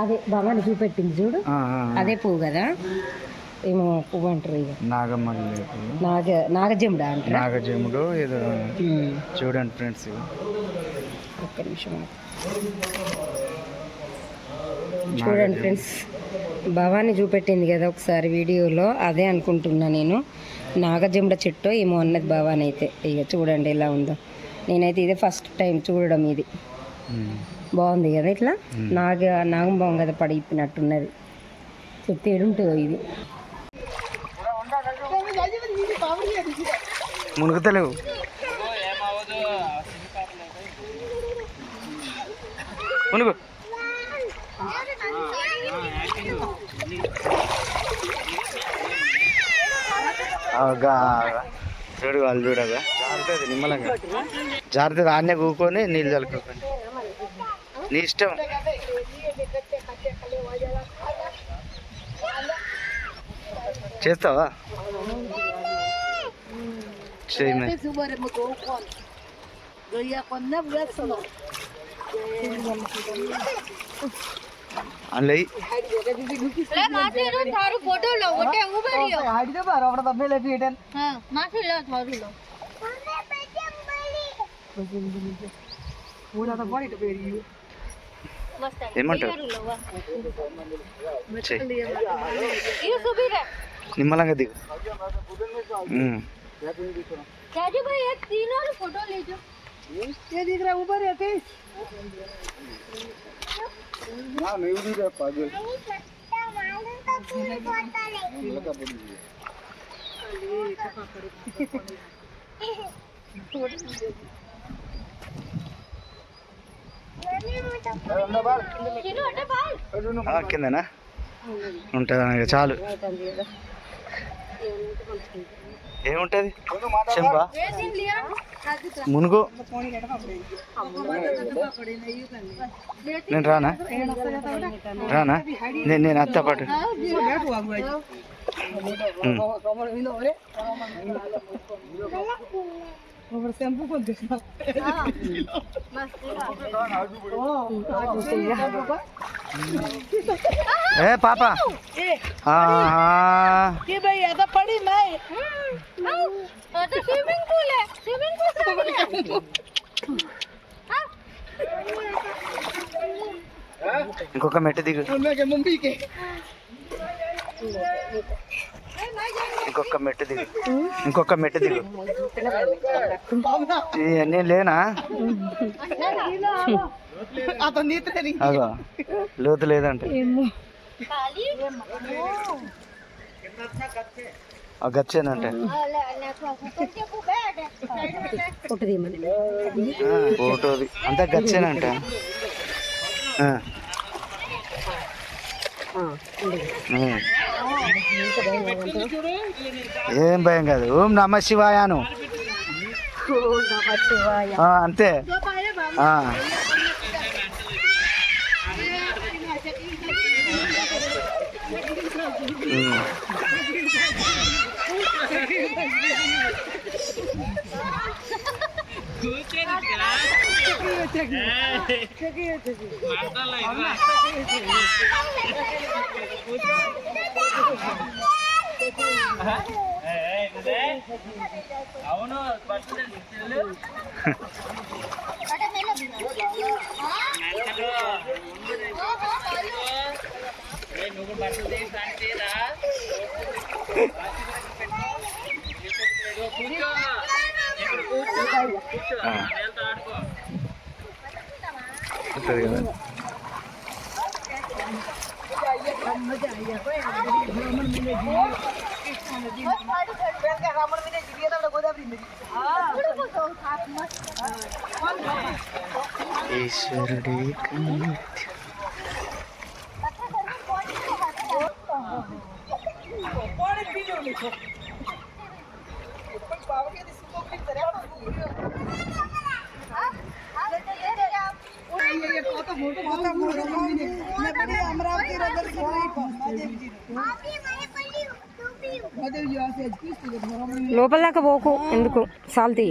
అదే భవాని చూపెట్టింది చూడు. అదే పువ్వు కదా. ఏమో పువ్వు అంటారు ఇక. పువ్వు. నాగ నాగజముడా అంటారా? నాగజముడు ఏదో. చూడండి ఫ్రెండ్స్ ఒక్క నిమిషం చూడండి ఫ్రెండ్స్ భవాని చూపెట్టింది కదా ఒకసారి వీడియోలో. అదే అనుకుంటున్నా నేను. నాగజముడ చెట్టు ఏమో అన్నది భవాని అయితే ఇక చూడండి ఎలా ఉందో. నేనైతే ఇదే ఫస్ట్ టైం చూడడం ఇది. బాగుంది కదా ఇట్లా? నాగ నాగం బాగుంది కదా పడి ఇప్పినట్టున్నది. చెట్టు ఏడుంటుందో ఇది. మునుగుతలేవు. మునుగు. ఆగా. చూడు వాళ్ళు చూడగా. జారుతుంది నిమ్మలంగా. జారుతుంది ఆన్నే కూకొని నీళ్ళు చల్లుకోకండి నీ ఇష్టం చేస్తావా చేయమే అందులో ఎయ్. તારું ફોટો લો ઓટે ઉભા રહ્યો હા માથે લો થારું લો મસ્ત ఏమంటావు લો વા చెయ్యి એ સુબી રે నిమ్మలంగా దిగు ఉమ్. જાજુ ભાઈ એક तीनों ఏమంటారు నిమ్మలంగా దిగు ఫోటో కిందనా? ఉంటుందా చాలు. ఏముంటది? మునుగు? నేను రానా? రానా? నేను నేను అత్త పాటు. और शैम्पू को देखना ए पापा हाँ ये भाई ऐसा पड़ी मैं तो स्विमिंग पूल है स्विमिंग पूल इनको कमेटी दी गई मुंबई के ఇంకొక మెట్టు దిగు. ఇంకొక మెట్టు దిగు. ఇవన్నీ లేనా? అదో లోతు లేదంటే. గచ్చేనంటే. ఫోటోది అంతా గచ్చేనంట. ఆ. ఏం భయం కాదు. ఓం నమ శివాయను. అంతే. Mm. ఆ, అంతే ఆ. ఉమ్. અટે મેલો ఆ. ఉంటది కదా ఈశ్వరుడి కన్య. లోపల దాకా పోకు ఎందుకు సాల్తీ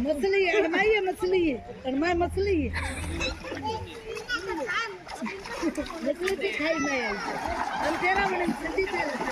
मछली अड़माई है मछली अड़माई मछली मछली भी खाई मैं हम तेरा बड़े सदी पे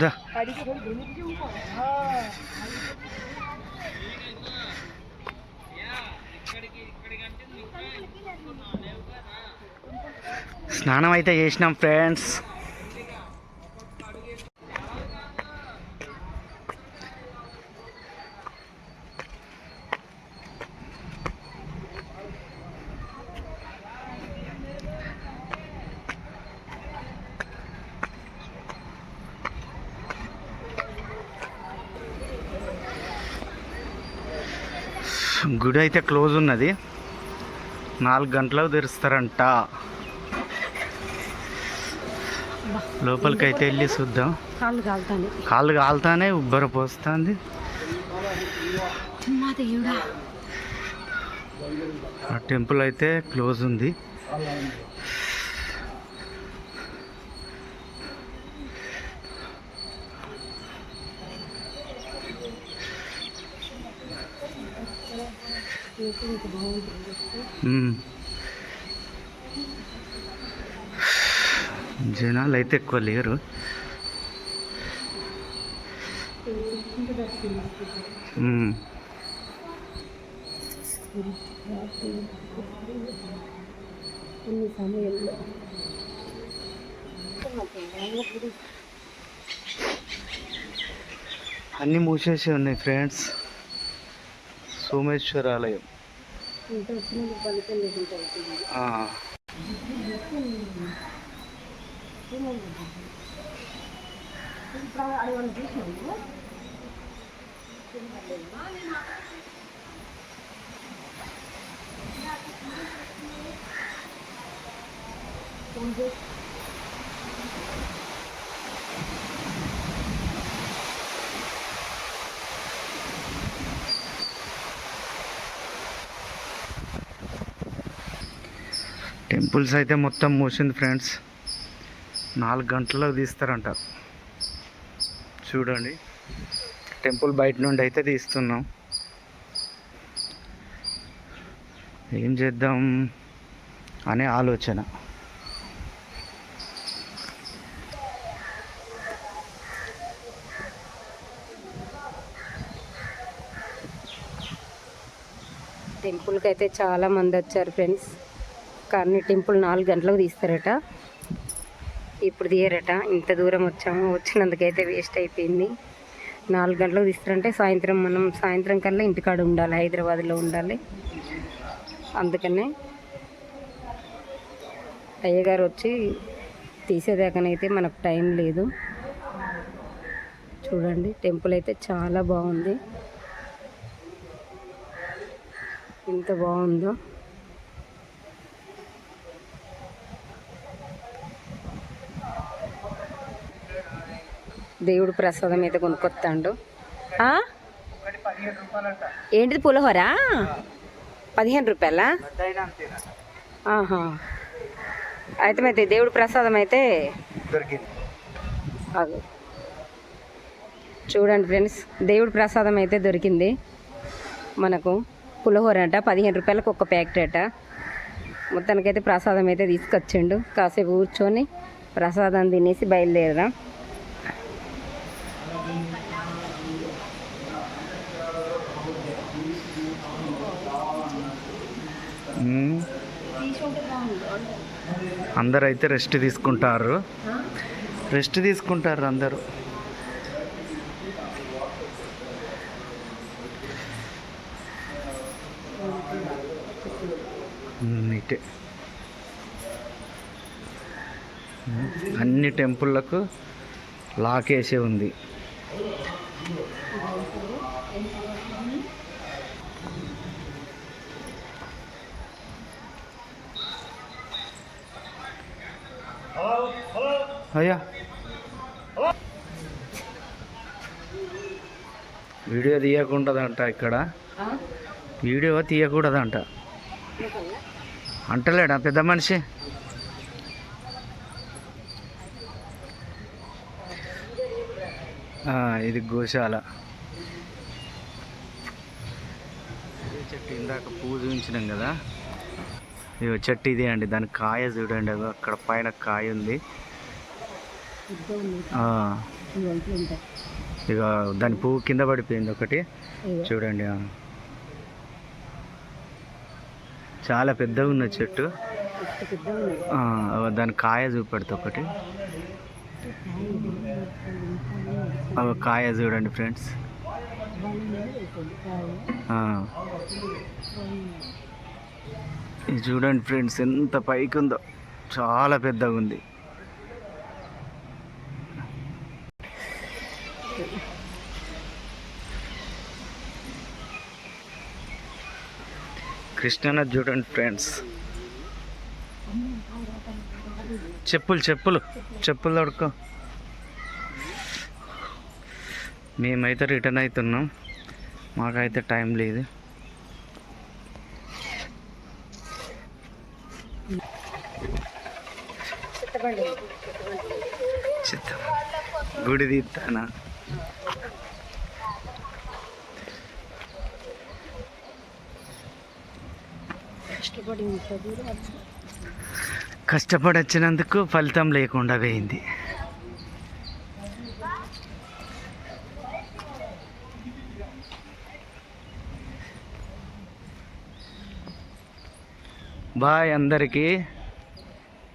దా స్నానం అయితే చేసినాం ఫ్రెండ్స్ గుడి అయితే క్లోజ్ ఉన్నది. నాలుగు గంటలకు తెరుస్తారంట. లోపలికి అయితే వెళ్ళి చూద్దాం. కాళ్ళు కాలుతాను. కాళ్ళు కాలుతానే ఉబ్బర పోస్తుంది. ఆ టెంపుల్ అయితే క్లోజ్ ఉంది. జనాలు అయితే ఎక్కువ లేరు. అన్ని సమయంలో అన్నీ మూసేసి ఉన్నాయి ఫ్రెండ్స్ సోమేశ్వర ఆలయం ఇంత వచ్చినప్పుడు ఫలితం లేకుండా అవుతుంది ఆ. టెంపుల్స్ అయితే మొత్తం మూసింది ఫ్రెండ్స్. నాలుగు గంటలకు తీస్తారంట. చూడండి. టెంపుల్ బయట నుండి అయితే తీస్తున్నాం. ఏం చేద్దాం అనే ఆలోచన. టెంపుల్కి అయితే చాలా మంది వచ్చారు ఫ్రెండ్స్. కానీ టెంపుల్ నాలుగు గంటలకు తీస్తారట. ఇప్పుడు తీయరట. ఇంత దూరం వచ్చాము. వచ్చినందుకైతే వేస్ట్ అయిపోయింది. నాలుగు గంటలకు తీస్తారంటే సాయంత్రం మనం సాయంత్రం కల్లా ఇంటికాడ ఉండాలి. హైదరాబాద్లో ఉండాలి. అందుకనే అయ్యగారు వచ్చి తీసేదాకనైతే మనకు టైం లేదు. చూడండి టెంపుల్ అయితే చాలా బాగుంది. ఎంత బాగుందో. దేవుడు ప్రసాదం అయితే కొనుక్కొస్తాడు. ఏంటిది పులిహోర? పదిహేను రూపాయలా? ఆహా. అయితే అయితే దేవుడు ప్రసాదం అయితే చూడండి ఫ్రెండ్స్ దేవుడు ప్రసాదం అయితే దొరికింది మనకు. పులిహోర అంట పదిహేను రూపాయలకు ఒక ప్యాకెట్ అట. మొత్తానికైతే ప్రసాదం అయితే తీసుకొచ్చిండు. కాసేపు కూర్చొని ప్రసాదం తినేసి బయలుదేరదాం. అందరూ అయితే రెస్ట్ తీసుకుంటారు. రెస్ట్ తీసుకుంటారు అందరూ. ఇటే. అన్ని టెంపుల్లకు లాక్ వేసే ఉంది. అయ్యా. వీడియో తీయకూడదంట ఇక్కడ. వీడియో తీయకూడదంట. అంటలేడా పెద్ద మనిషి? ఇది గోశాల. చెట్టు ఇందాక చూపించినాం కదా. ఇగో చెట్టు ఇదే అండి. దాని కాయ చూడండి. అక్కడ పైన కాయ ఉంది. ఇక దాని పువ్వు కింద పడిపోయింది ఒకటి. చూడండి. చాలా పెద్దగా ఉన్న చెట్టు. దాని కాయ చూపెడుతుంది ఒకటి. అగో కాయ చూడండి ఫ్రెండ్స్. ఇది చూడండి ఫ్రెండ్స్ ఎంత పైకి ఉందో చాలా పెద్దగా ఉంది కృష్ణానది చూడండి ఫ్రెండ్స్. చెప్పులు చెప్పులు చెప్పులు తడుకో మేమైతే రిటర్న్ అవుతున్నాం మాకైతే టైం లేదు. చిత్తం గుడి తీస్తానా? కష్టపడి కష్టపడి వచ్చినందుకు ఫలితం లేకుండా పోయింది. బాయ్ అందరికీ.